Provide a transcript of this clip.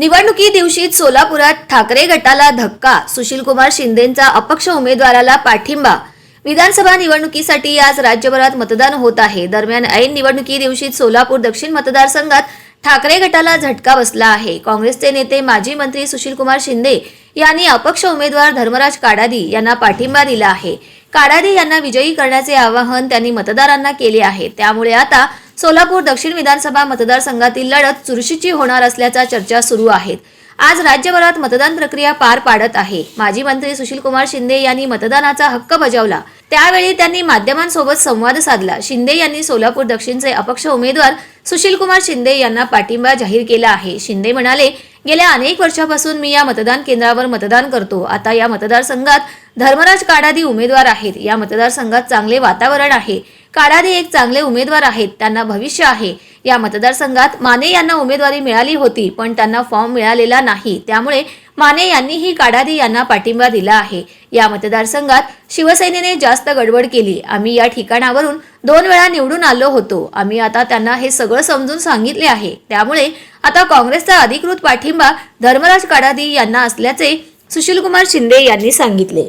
निवडणुकी दिवशी सोलापुरात ठाकरे गटाला धक्का सुशीलकुमार शिंदेंचा अपक्ष उमेदवाराला पाठिंबा. विधानसभा निवडणुकीसाठी आज राज्यभरात मतदान होत आहे. दरम्यान ऐन निवडणुकी दिवशी सोलापूर दक्षिण मतदारसंघात ठाकरे गटाला झटका बसला आहे. काँग्रेसचे नेते माजी मंत्री सुशीलकुमार शिंदे यांनी अपक्ष उमेदवार धर्मराज काडादी यांना पाठिंबा दिला आहे. काडादी यांना विजयी करण्याचे आवाहन त्यांनी मतदारांना केले आहे. त्यामुळे आता सोलापूर दक्षिण विधानसभा मतदारसंघातील लढत चुरशीची होणार असल्याच्या चर्चा सुरू आहेत. आज राज्यभरात मतदान प्रक्रिया पार पाडत आहे. माजी मंत्री सुशीलकुमार शिंदे यांनी मतदानाचा हक्क बजावला. त्यावेळी त्यांनी माध्यमांसोबत संवाद साधला. शिंदे यांनी सोलापूर दक्षिणचे अपक्ष उमेदवार सुशीलकुमार शिंदे यांना पाठिंबा जाहीर केला आहे. शिंदे म्हणाले गेल्या अनेक वर्षापासून मी या मतदान केंद्रावर मतदान करतो. आता या मतदारसंघात धर्मराज काडादी उमेदवार आहेत. या मतदारसंघात चांगले वातावरण आहे. काडादी एक चांगले उमेदवार आहेत त्यांना भविष्य आहे. या मतदारसंघात माने यांना उमेदवारी मिळाली होती पण त्यांना फॉर्म मिळालेला नाही. त्यामुळे माने यांनीही काडादे यांना पाठिंबा दिला आहे. या मतदारसंघात शिवसेनेने जास्त गडबड केली. आम्ही या ठिकाणावरून दोन वेळा निवडून आलो होतो. आम्ही आता त्यांना हे सगळं समजून सांगितले आहे. त्यामुळे आता काँग्रेसचा अधिकृत पाठिंबा धर्मराज काडादी यांना असल्याचे सुशीलकुमार शिंदे यांनी सांगितले.